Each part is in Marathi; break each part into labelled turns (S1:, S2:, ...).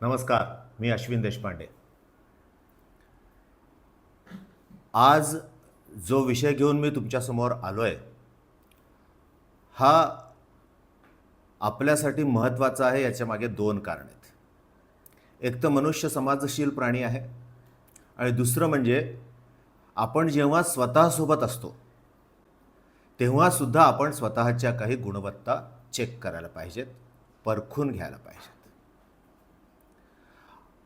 S1: नमस्कार मी अश्विन देशपांडे. आज जो विषय घेऊन मी तुमच्यासमोर आलो आहे हा आपल्यासाठी महत्त्वाचा आहे याच्या मागे दोन कारण आहेत. एक तर मनुष्य समाजशील प्राणी आहे आणि दुसरं म्हणजे आपण जेव्हा स्वतःसोबत असतो तेव्हासुद्धा आपण स्वतःच्या काही गुणवत्ता चेक करायला पाहिजेत परखून घ्यायला पाहिजेत.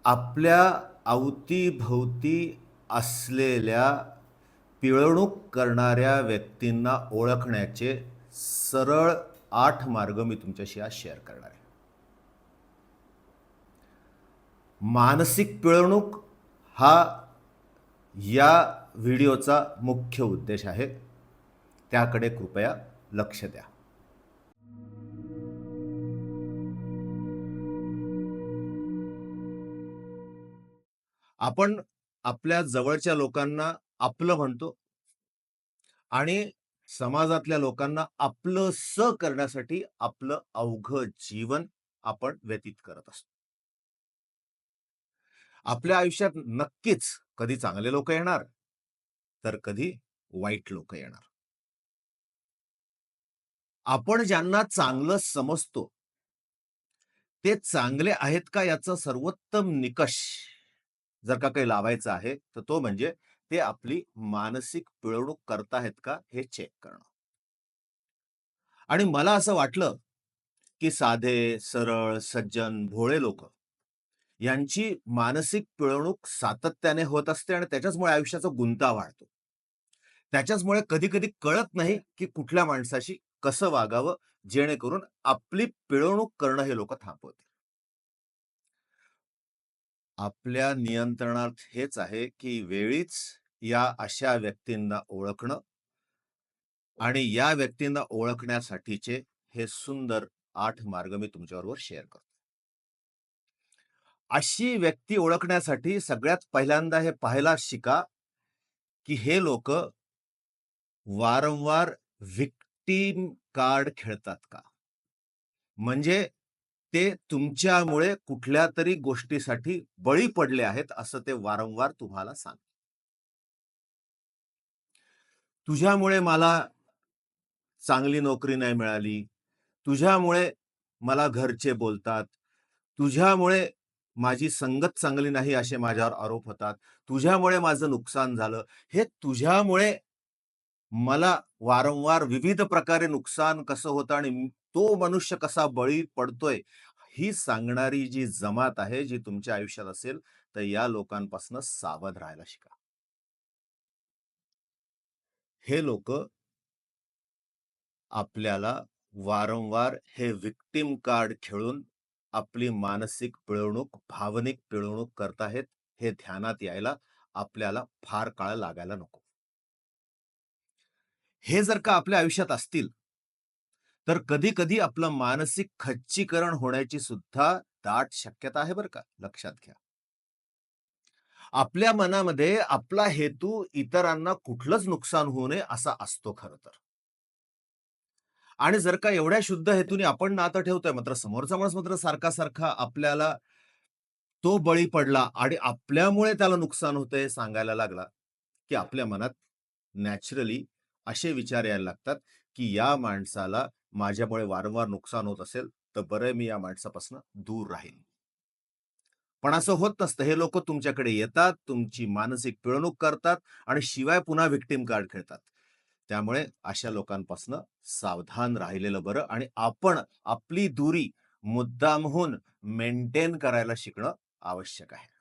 S1: आपल्या अवतीभोवती असलेल्या पिळवणूक करणाऱ्या व्यक्तींना ओळखण्याचे सरळ आठ मार्ग मी तुमच्याशी आज शेअर करणार आहे. मानसिक पिळवणूक हा या व्हिडिओचा मुख्य उद्देश आहे. त्याकडे कृपया लक्ष द्या. आपण आपल्या जवळच्या लोकांना आपलं म्हणतो आणि समाजातल्या लोकांना आपलं स करण्यासाठी आपलं अवघं जीवन आपण व्यतीत करत असतो. आपल्या आयुष्यात नक्कीच कधी चांगले लोक येणार तर कधी वाईट लोक येणार. आपण ज्यांना चांगलं समजतो ते चांगले आहेत का याचा सर्वोत्तम निकष जर का काही लावायचं आहे तर तो म्हणजे ते आपली मानसिक पिळवणूक करतायत का हे चेक करणं. आणि मला असं वाटलं की साधे सरळ सज्जन भोळे लोक यांची मानसिक पिळवणूक सातत्याने होत असते आणि त्याच्याचमुळे आयुष्याचा गुंता वाढतो. त्याच्याचमुळे कधी कधी कळत नाही की कुठल्या माणसाशी कसं वागावं जेणेकरून आपली पिळवणूक करणं हे लोक थांबवतील. आपल्या नियंत्रणात हेच आहे की वेळीच या अशा व्यक्तींना ओळखणं आणि या व्यक्तींना ओळखण्यासाठीचे हे सुंदर आठ मार्ग मी तुमच्याबरोबर शेअर करतो. अशी व्यक्ती ओळखण्यासाठी सगळ्यात पहिल्यांदा हे पाहायला शिका की हे लोक वारंवार विक्टीम कार्ड खेळतात का? म्हणजे ते तुमच्यामुळे कुठल्या तरी गोष्टीसाठी बळी पडले आहेत असं ते वारंवार तुम्हाला सांग तुझ्यामुळे मला चांगली नोकरी नाही मिळाली. तुझ्यामुळे मला घरचे बोलतात. तुझ्यामुळे माझी संगत चांगली नाही असे माझ्यावर आरोप होतात. तुझ्यामुळे माझं नुकसान झालं. हे तुझ्यामुळे मला वारंवार विविध प्रकारे नुकसान कसं होतं आणि तो मनुष्य कसा बळी पडतोय ही सांगणारी जी जमात आहे जी तुमच्या आयुष्यात असेल तर या लोकांपासून सावध राहायला शिका. हे लोक आपल्याला वारंवार हे विक्टिम कार्ड खेळून आपली मानसिक पिळवणूक भावनिक पिळवणूक करताहेत हे ध्यानात यायला आपल्याला फार काळ लागायला नको. हे जर का आपल्या आयुष्यात असतील तर कधी कधी आपलं मानसिक खच्चीकरण होण्याची सुद्धा दाट शक्यता आहे बरं का लक्षात घ्या. आपल्या मनामध्ये आपला हेतू इतरांना कुठलंच नुकसान होऊ नये असा असतो खर तर. आणि जर का एवढ्या शुद्ध हेतूने आपण नातं ठेवतोय मात्र समोरचा माणूस मात्र सारखा सारखा आपल्याला तो बळी पडला आणि आपल्यामुळे त्याला नुकसान होतंय सांगायला लागला की आपल्या मनात नॅचरली असे विचार यायला लागतात की या माणसाला माझ्यामुळे वारंवार नुकसान होत असेल तर बरं मी या माणसापासून दूर राहील पण असं होत नसतं. हे लोक तुमच्याकडे येतात तुमची मानसिक पिळवणूक करतात आणि शिवाय पुन्हा विक्टीम कार्ड खेळतात. त्यामुळे अशा लोकांपासून सावधान राहिलेलं बरं आणि आपण आपली दुरी मुद्दामहून मेंटेन करायला शिकणं आवश्यक आहे.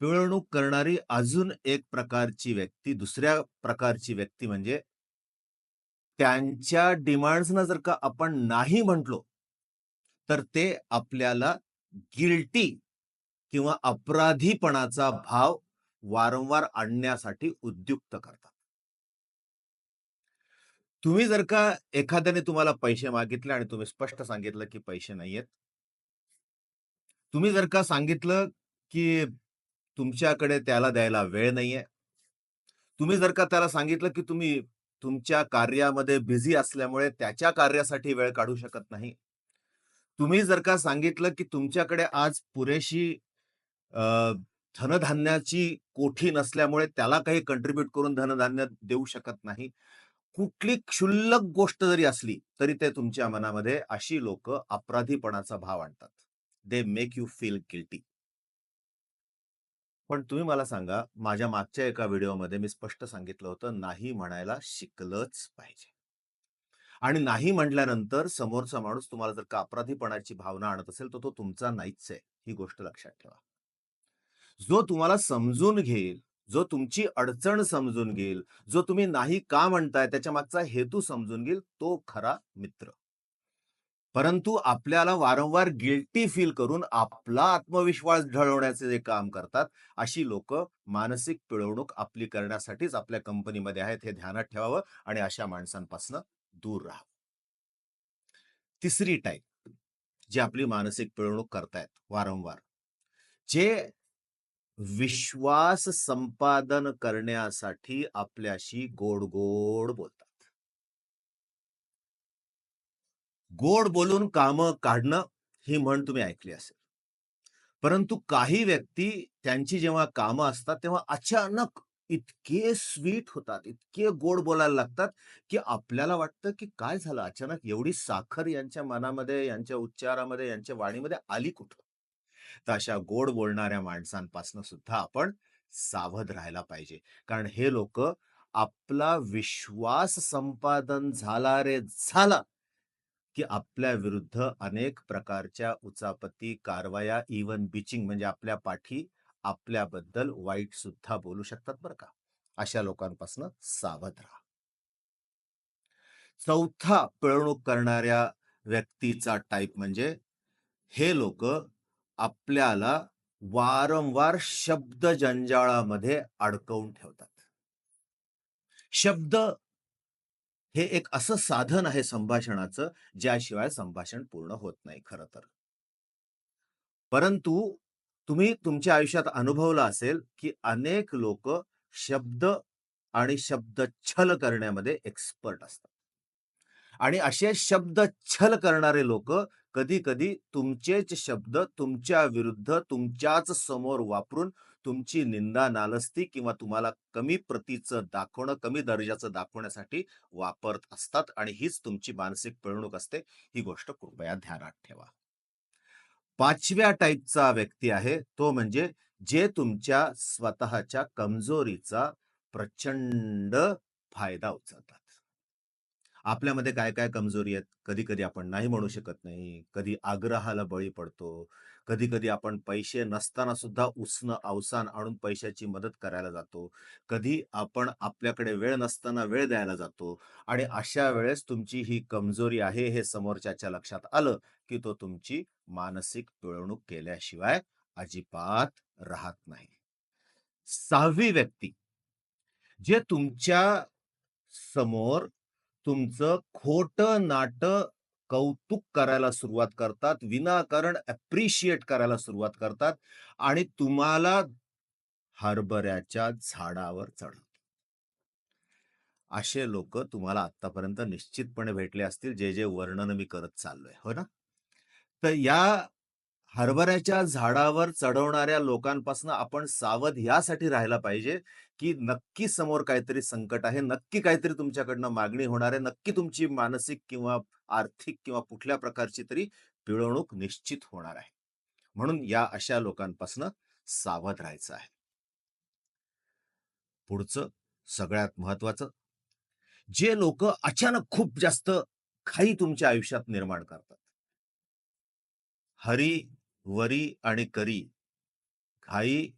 S1: पिळवणूक करणारी अजून एक प्रकारची व्यक्ती दुसऱ्या प्रकारची व्यक्ती म्हणजे त्यांच्या डिमांड्सना जर का आपण नाही म्हटलो तर ते आपल्याला गिल्टी किंवा अपराधीपणाचा भाव वारंवार आणण्यासाठी उद्युक्त करतात. तुम्ही जर का एखाद्याने तुम्हाला पैसे मागितले आणि तुम्ही स्पष्ट सांगितलं की पैसे नाहीयेत. तुम्ही जर का सांगितलं की तुमच्याकडे त्याला द्यायला वेळ नाहीये तुम्ही जर का त्याला सांगितलं की तुम्ही तुमच्या कार्यामध्ये बिझी असल्यामुळे त्याच्या कार्यासाठी वेळ काढू शकत नाही तुम्ही जर का सांगितलं, की तुमच्याकडे आज पुरेशी धनधान्याची कोठी नसल्यामुळे त्याला काही कंट्रीब्युट करून धनधान्य देऊ शकत नाही. कुठली क्षुल्लक गोष्ट जरी असली, तरी ते तुमच्या मनामध्ये अशी लोक अपराधीपणाचा भाव आणतात. They make you feel guilty. पण तुम्ही मला सांगा, माझ्या मागच्या एका व्हिडिओमध्ये मी स्पष्ट सांगितलं होतं, नाही म्हणायला शिकलंच पाहिजे. आणि नाही म्हटल्यानंतर समोरचा माणूस तुम्हाला जर का अपराधीपणाची भावना आणत असेल, तर तो तुमचा नाहीच आहे. ही गोष्ट लक्षात ठेवा. जो तुम्हाला समजून घेईल, जो तुमची अडचण समजून घेईल, जो तुम्ही नाही का म्हणताय त्याच्या मागचा हेतू समजून घेईल, तो खरा मित्र. परंतु आपल्याला वारंवार गिल्टी फील करून आपला आत्मविश्वास ढळवण्याचे जे काम करतात, अशी लोक मानसिक पिळवणूक आपली करण्यासाठीच आपल्या कंपनीमध्ये आहेत, हे ध्यानात ठेवावं आणि अशा माणसांपासून दूर राहावं. तिसरी टाईप जी आपली मानसिक पिळवणूक करतायत वारंवार, जे विश्वास संपादन करण्यासाठी आपल्याशी गोड-गोड बोलतात. गोड बोलून कामं काढणं, ही म्हण तुम्ही ऐकली असेल. परंतु काही व्यक्ती त्यांची जेव्हा कामं असतात, तेव्हा अचानक इतके स्वीट होतात, इतके गोड बोलायला लागतात, की आपल्याला वाटतं, की काय झालं अचानक एवढी साखर यांच्या मनामध्ये, यांच्या उच्चारामध्ये, यांच्या वाणीमध्ये आली कुठं? तर अशा गोड बोलणाऱ्या माणसांपासून सुद्धा आपण सावध राहायला पाहिजे. कारण हे लोक आपला विश्वास संपादन झाला रे झाला, की आपल्या विरुद्ध अनेक प्रकारच्या उचापती, कारवाया, इव्हन बिचिंग म्हणजे आपल्या पाठी आपल्याबद्दल वाईट सुद्धा बोलू शकतात बरं का. अशा लोकांपासून सावध राहा. चौथा पिळवणूक करणाऱ्या व्यक्तीचा टाइप म्हणजे हे लोक आपल्याला वारंवार शब्द जंजाळामध्ये अडकवून ठेवतात. शब्द हे एक असं साधन आहे संभाषणाचं, ज्याशिवाय संभाषण पूर्ण होत नाही खरं तर. परंतु तुम्ही तुमच्या आयुष्यात अनुभवलं असेल, की अनेक लोक शब्द आणि शब्द छल करण्यामध्ये एक्सपर्ट असतात. आणि असे शब्द छल करणारे लोक कधी-कधी तुमचेच शब्द तुमच्या विरुद्ध तुमच्याच समोर वापरून तुमची निंदा नालस्ती किंवा तुम्हाला कमी प्रतीचं दाखवणं, कमी दर्जाचं दाखवण्यासाठी वापरत असतात आणि हीच तुमची मानसिक पिळवणूक असते. ही गोष्ट कृपया ध्यानात ठेवा. पाचव्या टाईपचा व्यक्ती आहे, तो म्हणजे जे तुमच्या स्वतःच्या कमजोरीचा प्रचंड फायदा उचलतात. आपल्यामध्ये काय-काय कमजोरी आहेत? कधी-कधी आपण नाही म्हणू शकत नाही, कधी आग्रहाला बळी पडतो, कधी-कधी आपण पैसे नसताना सुद्धा उसनं अवसान आणून पैशाची मदत करायला जातो. कधी आपण आपल्याकडे वेळ नसताना वेळ द्यायला जातो आणि अशा वेळेस तुमची ही कमजोरी आहे हे समोरच्याच्या लक्षात आलं, की तो तुमची मानसिक पिळवणूक केल्याशिवाय अजिबात राहत नाही. सहावी व्यक्ती जे तुमच्यासमोर तुमचं खोट नाटं कौतुक करायला सुरुवात करतात, विनाकारण ॲप्रिशिएट करायला सुरुवात करतात आणि तुम्हाला हरभऱ्याच्या झाडावर चढवतात. असे लोक तुम्हाला आतापर्यंत निश्चितपणे भेटले असतील, जे, जे वर्णन मी करत चाललोय. हो ना? तर या हरभऱ्याच्या झाडावर चढवणाऱ्या लोकांपासून आपण सावध यासाठी राहायला पाहिजे, की नक्की समोर काहीतरी संकट आहे, नक्की काहीतरी तुमच्याकडनं मागणी होणार आहे, नक्की तुमची मानसिक किंवा आर्थिक किंवा कुठल्या प्रकारची तरी पिळवणूक निश्चित होणार आहे. म्हणून या अशा लोकांपासून सावध राहायचं आहे. पुढचं सगळ्यात महत्वाचं जे लोक अचानक खूप जास्त घाई तुमच्या आयुष्यात निर्माण करतात. हरी, वरी आणि करी, घाई,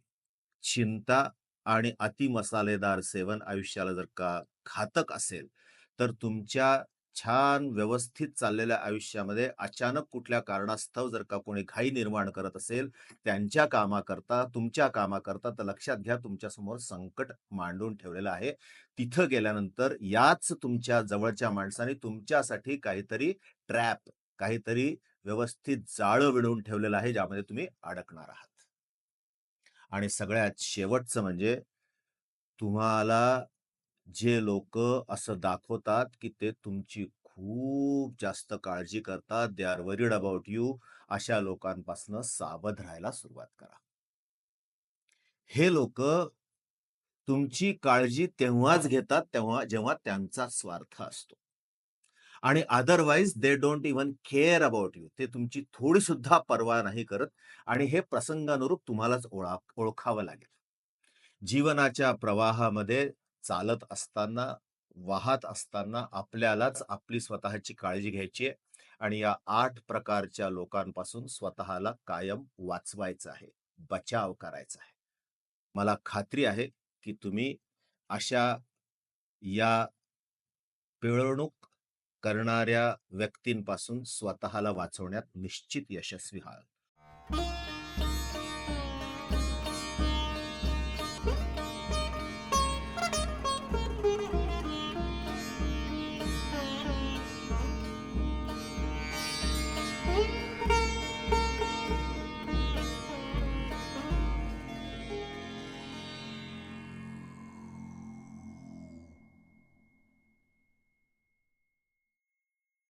S1: चिंता आणि अति मसालेदार सेवन आयुष्याला जर का घातक असेल, तर तुमच्या छान व्यवस्थित चाललेल्या आयुष्यामध्ये अचानक कुठल्या कारणास्तव जर का कोणी घाई निर्माण करत असेल, त्यांच्या कामाकरता, तुमच्या कामाकरता, तर लक्षात घ्या तुमच्यासमोर संकट मांडून ठेवलेलं आहे. तिथं गेल्यानंतर याच तुमच्या जवळच्या माणसाने तुमच्यासाठी काहीतरी ट्रॅप, काहीतरी व्यवस्थित जाळं विणून ठेवलेलं आहे, ज्यामध्ये तुम्ही अडकणार आहात. आणि सगळ्यात शेवटचं म्हणजे तुम्हाला जे लोक असं दाखवतात, की ते तुमची खूप जास्त काळजी करतात, they are worried about you अशा लोकांपासून सावध राहायला सुरुवात करा. हे लोक तुमची काळजी तेव्हाच घेतात तेव्हा जेव्हा त्यांचा स्वार्थ असतो. आणि otherwise they don't even care about you. ते तुमची थोडी सुद्धा पर्वा नाही करत आणि हे प्रसंगानुरूप तुम्हालाच ओळा ओळखावं लागेल. जीवनाच्या प्रवाहामध्ये चालत असताना, वाहत असताना आपल्यालाच आपली स्वतःची काळजी घ्यायची आहे आणि या आठ प्रकारच्या लोकांपासून स्वतःला कायम वाचवायचं आहे, बचाव करायचा आहे. मला खात्री आहे, की तुम्ही अशा या पिळवणूक करणाऱ्या व्यक्तींपासून स्वतःला वाचवण्यात निश्चित यशस्वी व्हाल.